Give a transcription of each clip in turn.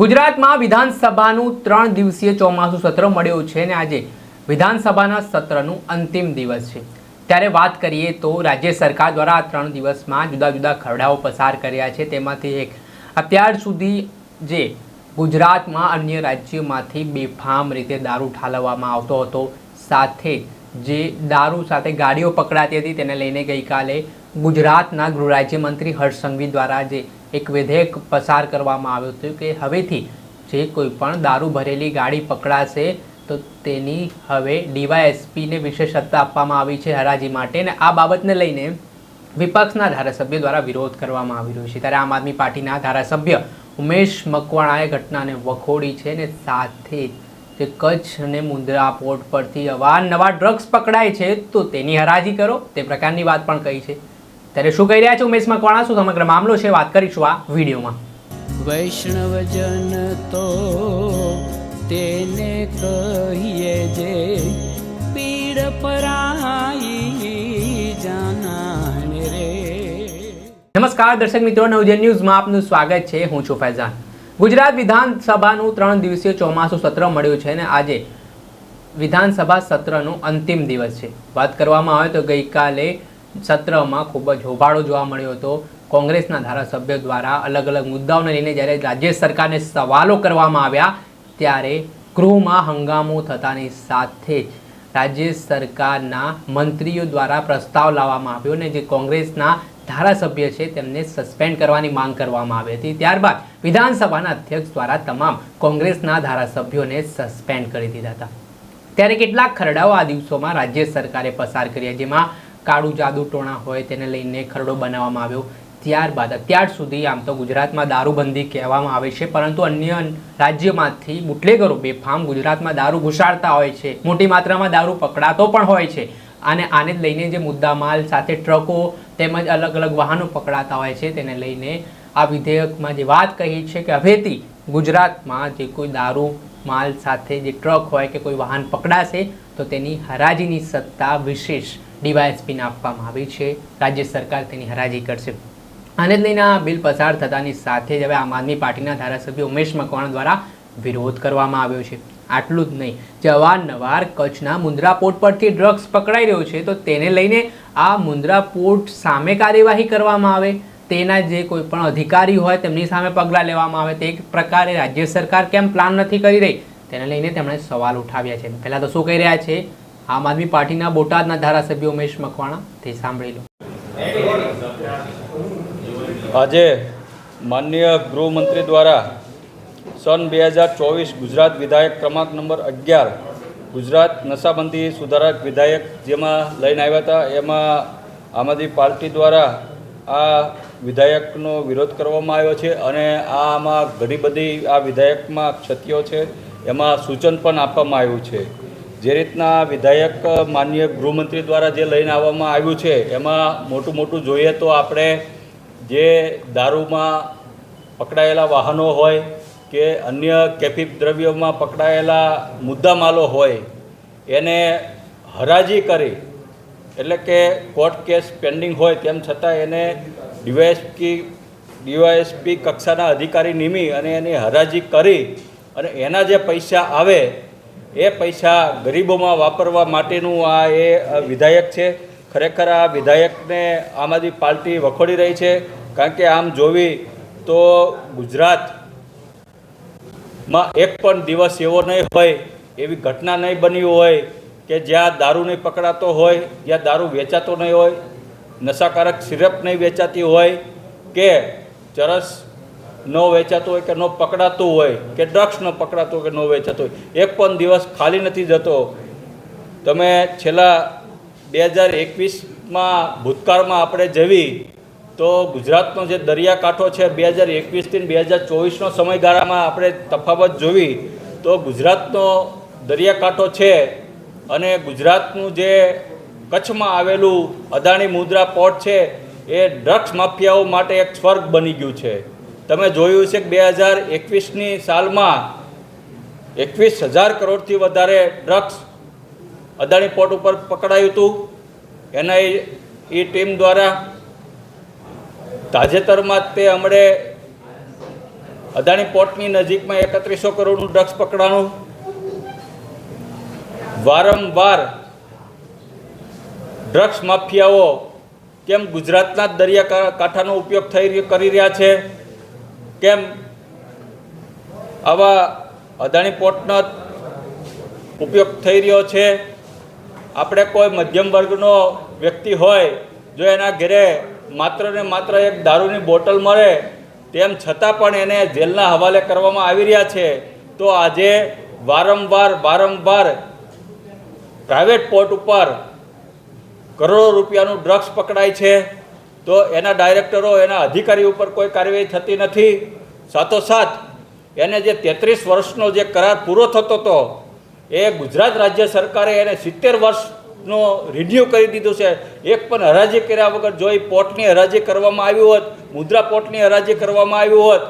ગુજરાતમાં વિધાનસભાનું ત્રણ દિવસીય ચોમાસું સત્ર મળ્યું છે અને આજે વિધાનસભાના સત્રનું અંતિમ દિવસ છે. ત્યારે વાત કરીએ તો રાજ્ય સરકાર દ્વારા આ ત્રણ દિવસમાં જુદા જુદા ખરડાઓ પસાર કર્યા છે. તેમાંથી એક, અત્યાર સુધી જે ગુજરાતમાં અન્ય રાજ્યોમાંથી બેફામ રીતે દારૂ ઠાલવવામાં આવતો હતો, સાથે જે દારૂ સાથે ગાડીઓ પકડાતી હતી, તેને લઈને ગઈકાલે ગુજરાતના ગૃહ રાજ્યમંત્રી હર્ષ સંઘવી દ્વારા જે એક વિધેયક પસાર કરવામાં આવ્યું હતું કે હવેથી જે કોઈ પણ દારૂ ભરેલી ગાડી પકડાશે, તો તેની હવે ડીવાયએસપીને વિશેષ સત્તા આપવામાં આવી છે હરાજી માટે અને આ બાબતને લઈને વિપક્ષના ધારાસભ્ય દ્વારા વિરોધ કરવામાં આવી રહ્યો છે. ત્યારે આમ આદમી પાર્ટીના ધારાસભ્ય ઉમેશ મકવાણાએ ઘટનાને વખોડી છે અને સાથે જે કચ્છ અને મુંદ્રા પોર્ટ પરથી અવારનવાર ડ્રગ્સ પકડાય છે, તો તેની હરાજી કરો. તે પ્રકારની વાત પણ કહી છે. ત્યારે શું કહી રહ્યા છે ઉમેશ મકવાણા શું સમગ્ર મામલો છે વાત કરીશું આ વિડીયોમાં. વૈષ્ણવજન તો તેને કહીએ જે પીડ પરાઈ જાનાને રે. નમસ્કાર દર્શક મિત્રો નવજન ન્યૂઝમાં આપનું સ્વાગત છે. હું છું ફૈઝાન. ગુજરાત વિધાનસભાનું ત્રણ દિવસીય ચોમાસું સત્ર મળ્યું છે અને આજે વિધાનસભા સત્રનો અંતિમ દિવસ છે. વાત કરવામાં આવે તો ગઈકાલે સત્રમાં ખૂબ જ હોબાળો જોવા મળ્યો હતો. કોંગ્રેસના ધારાસભ્યો દ્વારા અલગ અલગ મુદ્દાઓને લઈને જ્યારે રાજ્ય સરકારને સવાલો કરવામાં આવ્યા, ત્યારે ગૃહમાં હંગામો થતાની સાથે જ રાજ્ય સરકારના મંત્રીઓ દ્વારા પ્રસ્તાવ લાવવામાં આવ્યો અને જે કોંગ્રેસના ધારાસભ્ય છે તેમને સસ્પેન્ડ કરવાની માંગ કરવામાં આવી હતી. ત્યારબાદ વિધાનસભાના અધ્યક્ષ દ્વારા તમામ કોંગ્રેસના ધારાસભ્યોને સસ્પેન્ડ કરી દીધા હતા. ત્યારે કેટલાક ખરડાઓ આ દિવસોમાં રાજ્ય સરકારે પસાર કર્યા, જેમાં કાળું જાદુ ટોણા હોય તેને લઈને ખરડો બનાવવામાં આવ્યો. ત્યારબાદ, અત્યાર સુધી આમ તો ગુજરાતમાં દારૂબંધી કહેવામાં આવે છે, પરંતુ અન્ય રાજ્યમાંથી બુટલેગરો બેફામ ગુજરાતમાં દારૂ ઘુસાડતા હોય છે. મોટી માત્રામાં દારૂ પકડાતો પણ હોય છે. અને આને લઈને જે મુદ્દામાલ સાથે ટ્રકો તેમજ અલગ અલગ વાહનો પકડાતા હોય છે, તેને લઈને આ વિધેયકમાં જે વાત કહી છે કે હવેથી ગુજરાતમાં જે કોઈ દારૂ માલ સાથે જે ટ્રક હોય કે કોઈ વાહન પકડાશે, તો તેની હરાજીની સત્તા વિશેષ ડીવાયએસપીને આપવામાં આવી છે. રાજ્ય સરકાર તેની હરાજી કરશે. આને જ લઈને આ બિલ પસાર થતાની સાથે જ હવે આમ આદમી પાર્ટીના ધારાસભ્ય ઉમેશ મકવાણા દ્વારા વિરોધ કરવામાં આવ્યો છે. આટલું જ નહીં. જે અવારનવાર કચ્છના મુન્દ્રા પોર્ટ પરથી ડ્રગ્સ પકડાઈ રહ્યો છે, તો તેને લઈને આ મુન્દ્રા પોર્ટ સામે કાર્યવાહી કરવામાં આવે. તેના જે કોઈ પણ અધિકારી હોય, તેમની સામે પગલાં લેવામાં આવે. તે એક પ્રકારે રાજ્ય સરકાર કેમ પ્લાન નથી કરી રહી? તેને લઈને તેમણે સવાલ ઉઠાવ્યા છે. પહેલાં તો શું કહી રહ્યા છે? આમ આદમી પાર્ટીના બોટાદના ધારાસભ્ય ઉમેશ મકવાણા તે સાંભળી લો. આજે માનનીય ગૃહમંત્રી દ્વારા સન બે હજાર ચોવીસ ગુજરાત વિધાયક ક્રમાંક નંબર અગિયાર, ગુજરાત નશાબંધી સુધારક વિધાયક જેમાં લઈને આવ્યા હતા, એમાં આમ આદમી પાર્ટી દ્વારા આ વિધાયકનો વિરોધ કરવામાં આવ્યો છે અને આમાં ઘણી બધી આ વિધાયકમાં ક્ષતિઓ છે, એમાં સૂચન પણ આપવામાં આવ્યું છે. જે રીતના વિધાયક, માન્ય ગૃહમંત્રી દ્વારા જે લઈને આવવામાં આવ્યું છે, એમાં મોટું મોટું જોઈએ તો આપણે જે દારૂમાં પકડાયેલા વાહનો હોય કે અન્ય કેફી દ્રવ્યોમાં પકડાયેલા મુદ્દામાલો હોય, એને હરાજી કરી, એટલે કે કોર્ટ કેસ પેન્ડિંગ હોય તેમ છતાં એને ડીવાયએસપી ડીવાયએસપી કક્ષાના અધિકારી નિમી અને એની હરાજી કરી અને એના જે પૈસા આવે એ પૈસા ગરીબોમાં વાપરવા માટેનું આ એ વિધાયક છે. ખરેખર આ વિધાયકને આમ આદમી પાર્ટી વખોડી રહી છે. કારણ કે આમ જોવી તો ગુજરાતમાં એક પણ દિવસ એવો નહીં હોય, એવી ઘટના નહીં બની હોય કે જ્યાં દારૂ નહીં પકડાતો હોય, જ્યાં દારૂ વેચાતો નહીં હોય, નશાકારક સિરપ નહીં વેચાતી હોય કે ચરસ ન વેચાતું હોય કે ન પકડાતું હોય, કે ડ્રગ્સ ન પકડાતું હોય કે ન વેચાતું હોય, એક પણ દિવસ ખાલી નથી જતો. તમે છેલ્લા બે હજાર એકવીસમાં ભૂતકાળમાં આપણે જવી તો ગુજરાતનો જે દરિયાકાંઠો છે, બે હજાર એકવીસથી બે હજાર ચોવીસનો સમયગાળામાં આપણે તફાવત જોવી તો ગુજરાતનો દરિયાકાંઠો છે અને ગુજરાતનું જે કચ્છમાં આવેલું અદાણી મુદ્રા પોર્ટ છે, એ ડ્રગ્સ માફિયાઓ માટે એક સ્વર્ગ બની ગયું છે. તમે જોયું છે કે બે હજાર એકવીસની સાલમાં એકવીસ હજાર કરોડથી વધારે ડ્રગ્સ અદાણી પોર્ટ ઉપર પકડાયું હતું. એના એ ટીમ દ્વારા તાજેતરમાં તે હમણે અદાણી પોર્ટની નજીકમાં એકત્રીસો કરોડનું ડ્રગ્સ પકડાણું. વારંવાર ડ્રગ્સ માફિયાઓ કેમ ગુજરાતના દરિયા કાંઠાનો ઉપયોગ થઈ કરી રહ્યા છે? કેમ? આવા અદાણી પોર્ટનો ઉપયોગ થઈ રહ્યો છે. આપણે કોઈ મધ્યમ વર્ગનો વ્યક્તિ હોય, જો એના ઘરે માત્ર ને માત્ર એક દારૂની બોટલ મળે, તેમ છતાં પણ એને જેલના હવાલે કરવામાં આવી રહ્યા છે, તો આજે વારંવાર વારંવાર પ્રાઇવેટ પોર્ટ ઉપર કરોડો રૂપિયાનું ડ્રગ્સ પકડાય છે. તો એના ડાયરેક્ટરો, એના અધિકારી ઉપર કોઈ કાર્યવાહી થતી નથી. સાથોસાથ, એને જે તેત્રીસ વર્ષનો જે કરાર પૂરો થતો હતો, એ ગુજરાત રાજ્ય સરકારે એને સિત્તેર વર્ષનો રિન્યૂ કરી દીધું છે. એક પણ હરાજી કર્યા વગર જો એ પોર્ટની હરાજી કરવામાં આવ્યું હોત, મુદ્રા પોર્ટની હરાજી કરવામાં આવ્યું હોત,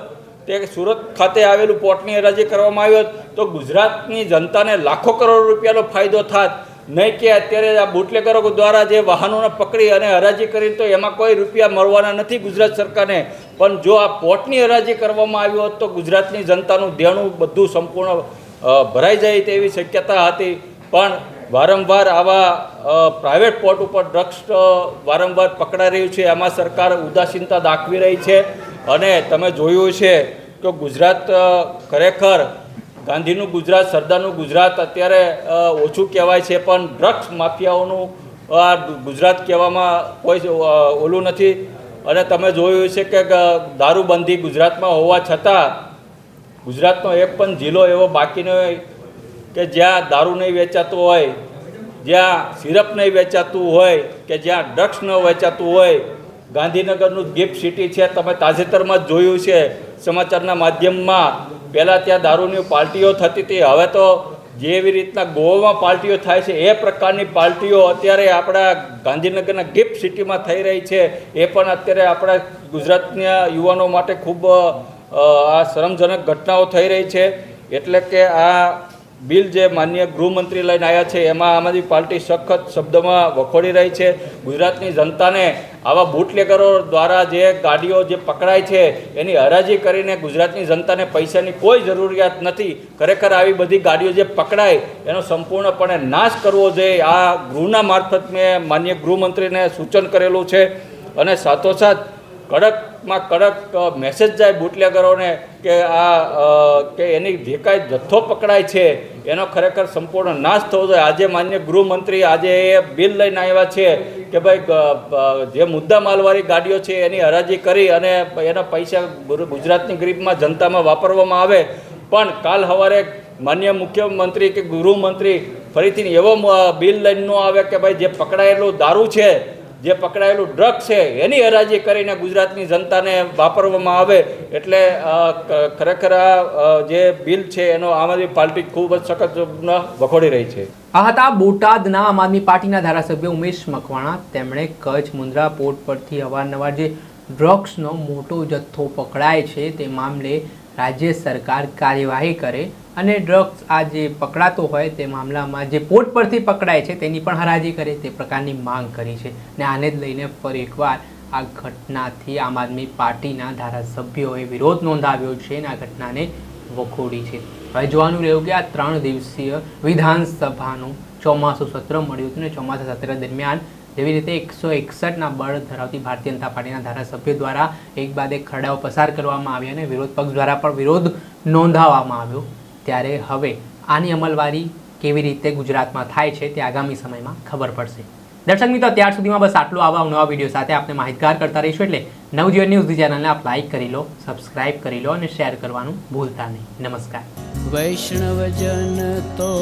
તે સુરત ખાતે આવેલું પોર્ટની હરાજી કરવામાં આવ્યું હોત, તો ગુજરાતની જનતાને લાખો કરોડ રૂપિયાનો ફાયદો થાત. નહીં કે અત્યારે આ બુટલેગરો દ્વારા જે વાહનોને પકડી અને હરાજી કરી તો એમાં કોઈ રૂપિયા મળવાના નથી ગુજરાત સરકારને. પણ જો આ પોર્ટની હરાજી કરવામાં આવી હોત તો ગુજરાતની જનતાનું દેણું બધું સંપૂર્ણ ભરાઈ જાય તેવી શક્યતા હતી. પણ વારંવાર આવા પ્રાઇવેટ પોર્ટ ઉપર ડ્રગ્સ વારંવાર પકડાઈ રહ્યું છે. એમાં સરકાર ઉદાસીનતા દાખવી રહી છે. અને તમે જોયું છે કે ગુજરાત ખરેખર ગાંધીનું ગુજરાત, સરદારનું ગુજરાત અત્યારે ઓછું કહેવાય છે, પણ ડ્રગ્સ માફિયાઓનું આ ગુજરાત કહેવામાં કોઈ ઓલું નથી. અને તમે જોયું છે કે દારૂબંધી ગુજરાતમાં હોવા છતાં, ગુજરાતનો એક પણ જિલ્લો એવો બાકી ન હોય કે જ્યાં દારૂ નહીં વેચાતું હોય, જ્યાં સિરપ નહીં વેચાતું હોય, કે જ્યાં ડ્રગ્સ ન વેચાતું હોય. ગાંધીનગરનું ગિફ્ટ સિટી છે, તમે તાજેતરમાં જ જોયું છે, સમાચારના માધ્યમમાં પહેલાં ત્યાં દારૂની પાર્ટીઓ થતી હતી. હવે તો જેવી રીતના ગોવામાં પાર્ટીઓ થાય છે, એ પ્રકારની પાર્ટીઓ અત્યારે આપણા ગાંધીનગરના ગિફ્ટ સિટીમાં થઈ રહી છે. એ પણ અત્યારે આપણા ગુજરાતના યુવાનો માટે ખૂબ આ શરમજનક ઘટનાઓ થઈ રહી છે. એટલે કે આ બિલ જે માન્ય ગૃહમંત્રી લઈને આવ્યા છે, એમાં આમ આદમી પાર્ટી સખત શબ્દમાં વખોડી રહી છે. ગુજરાતની જનતાને આવા બુટલેગરો દ્વારા જે ગાડીઓ જે પકડાય છે, એની હરાજી કરીને ગુજરાતની જનતાને પૈસાની કોઈ જરૂરિયાત નથી. ખરેખર આવી બધી ગાડીઓ જે પકડાય, એનો સંપૂર્ણપણે નાશ કરવો જોઈએ. આ ગૃહના મારફત મેં માન્ય ગૃહમંત્રીને સૂચન કરેલું છે. અને સાથોસાથ કડકમાં કડક મેસેજ જાય બુટલેગરોને કે આ કે એની જે કાંઈ જથ્થો પકડાય છે, એનો ખરેખર સંપૂર્ણ નાશ થવો જોઈએ. આજે માન્ય ગૃહમંત્રી આજે એ બિલ લઈને આવ્યા છે કે ભાઈ જે મુદ્દા માલવાળી ગાડીઓ છે એની હરાજી કરી અને એના પૈસા ગુજરાતની ગરીબમાં જનતામાં વાપરવામાં આવે. પણ કાલ સવારે માન્ય મુખ્યમંત્રી કે ગૃહમંત્રી ફરીથી એવો બિલ લઈને આવે કે ભાઈ, જે પકડાયેલું દારૂ છે જે પકડાયેલું ડ્રગ છે, એની હરાજી કરીને ગુજરાતની જનતાને વાપરવામાં આવે એટલે ખરેખર જે બિલ છે, એનો આમ આદમી પાર્ટી ખૂબ જ સખત વખોડી રહી છે. આ હતા બોટાદના આમ આદમી પાર્ટીના ધારાસભ્ય ઉમેશ મકવાણા. તેમણે કચ્છ મુન્દ્રા પોર્ટ પરથી અવારનવાર જે ડ્રગ્સનો મોટો જથ્થો પકડાય છે, તે મામલે રાજ્ય સરકાર કાર્યવાહી કરે. અને ડ્રગ્સ આ જે પકડાતો હોય તે મામલામાં જે પોર્ટ પરથી પકડાય છે તેની પણ હરાજી કરે, તે પ્રકારની માંગ કરી છે. ને આને જ લઈને ફરી એકવાર આ ઘટનાથી આમ આદમી પાર્ટીના ધારાસભ્યોએ વિરોધ નોંધાવ્યો છે અને આ ઘટનાને વખોડી છે. હવે જોવાનું રહ્યું કે આ ત્રણ દિવસીય વિધાનસભાનું ચોમાસું સત્ર મળ્યું હતું ને ચોમાસા સત્ર દરમિયાન જેવી રીતે એકસો એકસઠના બળ ધરાવતી ભારતીય જનતા પાર્ટીના ધારાસભ્યો દ્વારા એક બાદ એક ખરડાઓ પસાર કરવામાં આવ્યા અને વિરોધ પક્ષ દ્વારા પણ વિરોધ નોંધાવવામાં આવ્યો. ત્યારે હવે આની અમલવારી કેવી રીતે ગુજરાતમાં થાય છે તે આગામી સમયમાં ખબર પડશે. દર્શક મિત્રો, ત્યાર સુધીમાં બસ આટલું. આવા નવા વીડિયો સાથે આપણે માહિતગાર કરતા રહીશું એટલે નવજીવન ન્યૂઝ ચેનલને આપ લાઈક કરી લો, સબસ્ક્રાઇબ કરી લો અને શેર કરવાનું ભૂલતા નહીં. નમસ્કાર. વૈષ્ણવજન તો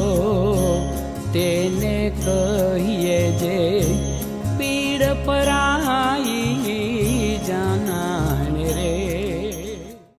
તેને કહીએ જે પીડ પરા